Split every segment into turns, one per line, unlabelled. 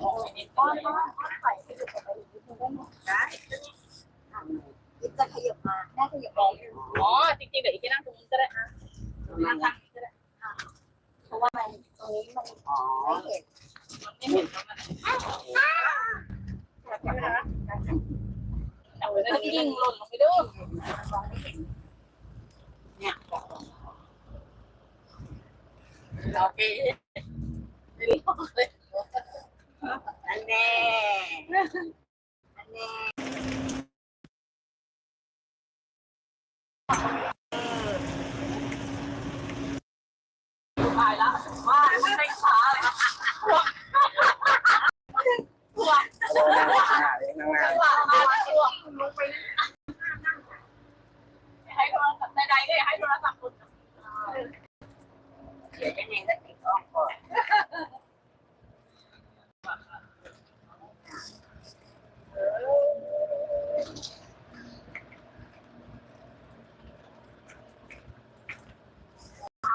ป้อนป้อนไข่ไปอยู่กับไปอยู่ที่นั่น
ได้ยิบจะขยับมาแม่ขยับมา
อ๋อจริงๆเดี๋ยวอีกทีนั่งตรงนี้ก็ได้นะนั่งทางนี้ก็ได้
เพราะว่ามันตรงนี้มันอ๋อเห็น
ไม่เห็นแล้วมันแต่ว่าถ้ายิงหล่นลงไปด้วย
มองไม่เห็นเนี่ย
โอเคไม่รีบเลย
อันแน่อันแน่
ตายแล้วว่าไม่ได้ขาเลยหัวหัว
โอ้นั่งหน้าเลยนั่งหน้า
หัวตัวลงไปให้โทรศัพท์ใดๆก็อย่าให้โทรศัพท์คุณ
เดี๋ยวจะเน่งก็ติดออกก่อน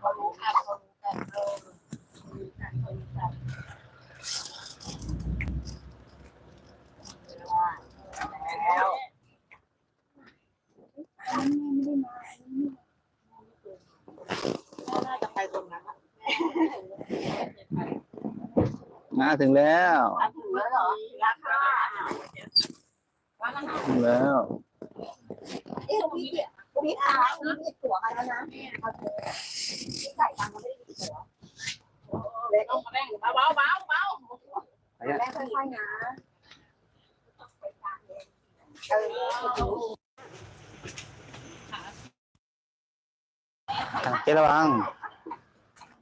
เขารู้กันเขารู้กันเออรู้กันเขารู้กันแล้ว น่าจะไปตรงนั้นอะ
มาถึงแล้ว
อะถึงแล้วเหรอราคา
ถึงแล้ว
เอ๊ะพี่เนี่ยพี่พาพี่มีตั๋วกันแล้วนะเอาเถอะพี่ใส่ตังค์มาไม่ได้มีตั๋วเลย
เอามาแบ่งเบาเบาเบาเบา
แม่ค่อยๆนะเออ
เจ๊ระวัง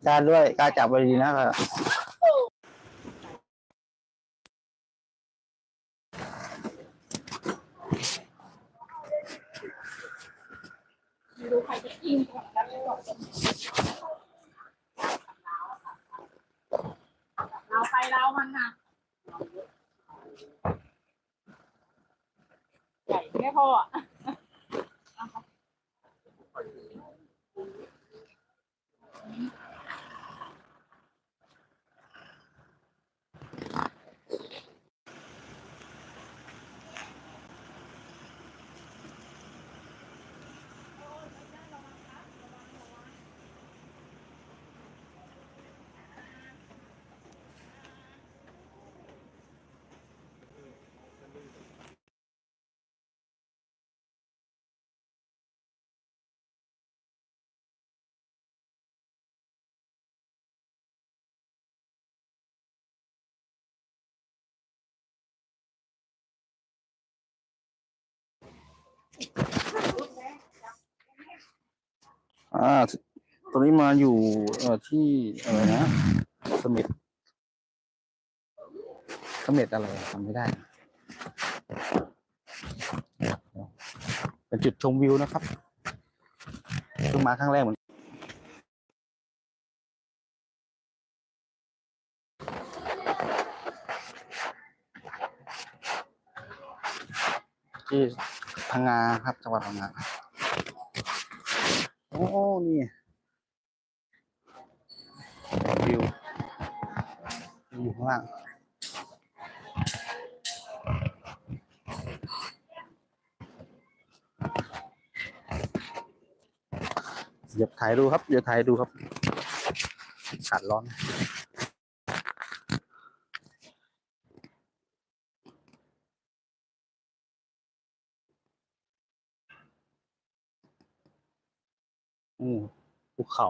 กล้ารด้วยกล้ารจับไว้ดีนะครับ
ดูใครจะกินก่อนแล้วเราไปเรามันนะใหญ่ไม่พออะ
อ่าตอนนี้มาอยู่เอ่อที่อะไรนะสม็ดเสม็ดอะไรจำไม่ได้ เป็นจุดชมวิวนะครับเพิ่งมาครั้งแรกเหมือนที่ พังงาครับจังหวัดพังงาโอ้นี่วิวอยู่ข้างล่างเดี๋ยวถ่ายดูครับเดี๋ยวถ่ายดูครับขาดร้อน อืมภูเขา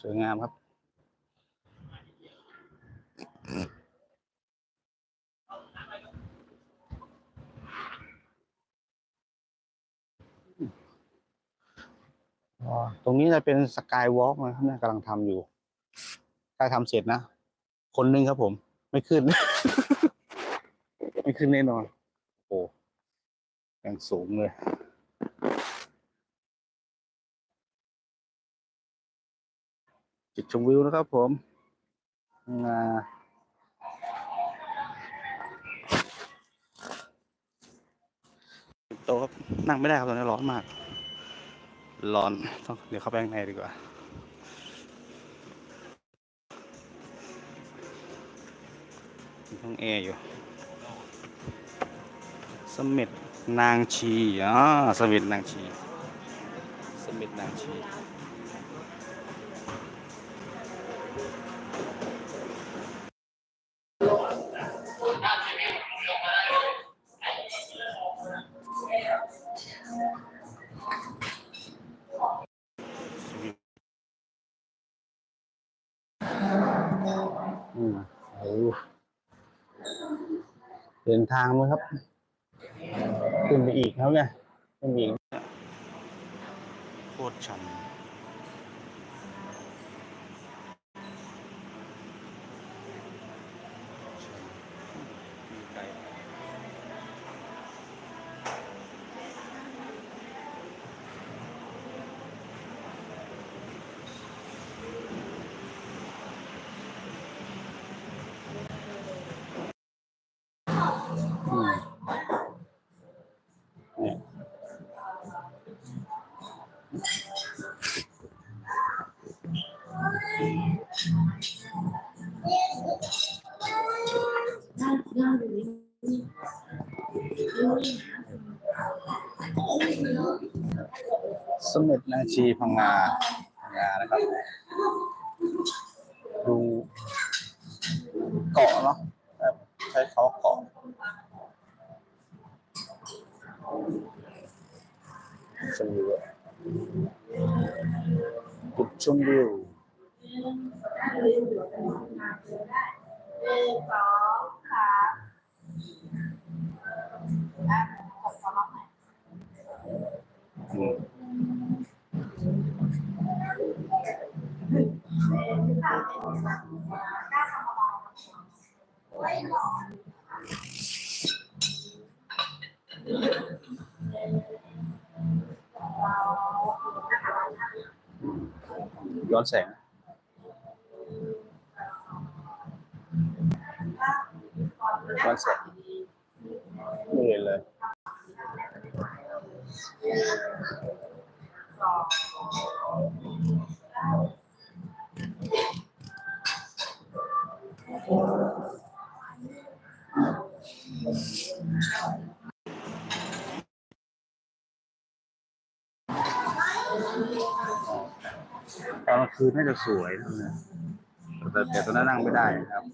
สวยงามครับ ตรงนี้จะเป็นสกายวอล์กนะครับเนี่ยกำลังทำอยู่ใกล้ทำเสร็จนะ คนหนึงครับผม ไม่ขึ้น ไม่ขึ้นแน่นอน โอ้ยังสูงเลย จุดชมวิวนะครับผมโตะครับนั่งไม่ได้ครับตอนนี้ร้อนมาก ร้อนต้องเดี๋ยวเข้าไปข้างในดีกว่ามีห้องแอร์อยู่สมเม็ดนางชีอ๋อสมเม็ดนางชีสมเม็ดนางชี เดินทางมั้งครับ ขึ้นไปอีกครับเนี่ยขึ้นไปอีกโคตรชัน ดนางชีพังงาพังงานะครับ ดูเกาะเนาะใช้เขาเกาะชมวิวจุดชมวิว
หนึ่งสอง ย้
อ
น
แสง ย้อนแสงไม่เห็นเลยตอง คืนน่าจะสวยนะแต่แต่ตอนนั้นนั่งไม่ได้นะครับ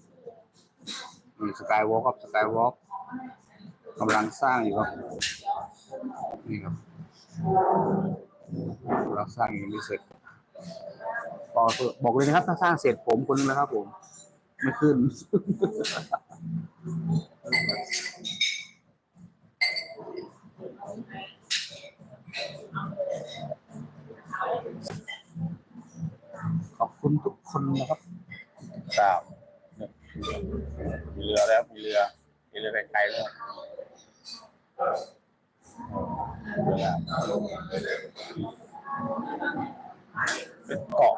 มีสกายวอล์กครับสกายวอล์กกำลังสร้างอยู่ครับ นี่ครับกำลังสร้างยังไม่เสร็จบอกบอกเลยนะครับ ถ้าสร้างเสร็จผมคนนึงนะครับผม ไม่ขึ้น ขอบคุณทุกค นนะครับสามเนี่ยมีเรือแล้วมีเรือมีเรือไกลๆแล้วเรือเป็นเกาะ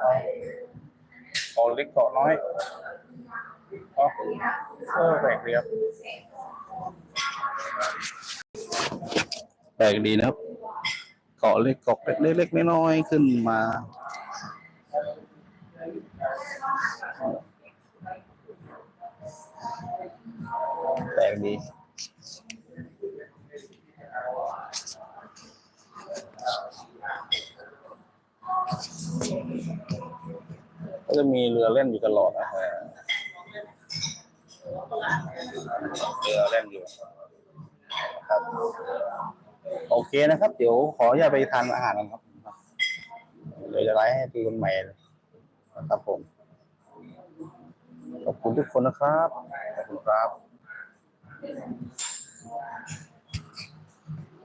เกาะเล็กเกาะน้อยอ๋อเออแปลกดีครับแปลกดีนะครับ เกาะเล็กเกาะเล็กๆน้อยๆขึ้นมา แปลกดีก็จะมีเรือเล่นอยู่ตลอดนะฮะเรือเล่นอยู่ครับโอเคนะครับ เดี๋ยวขออย่าไปทานอาหารกันครับ เดี๋ยวจะไลฟ์ให้ดูกันใหม่ นะครับผม ขอบคุณทุกคนนะครับ ขอบคุณครับ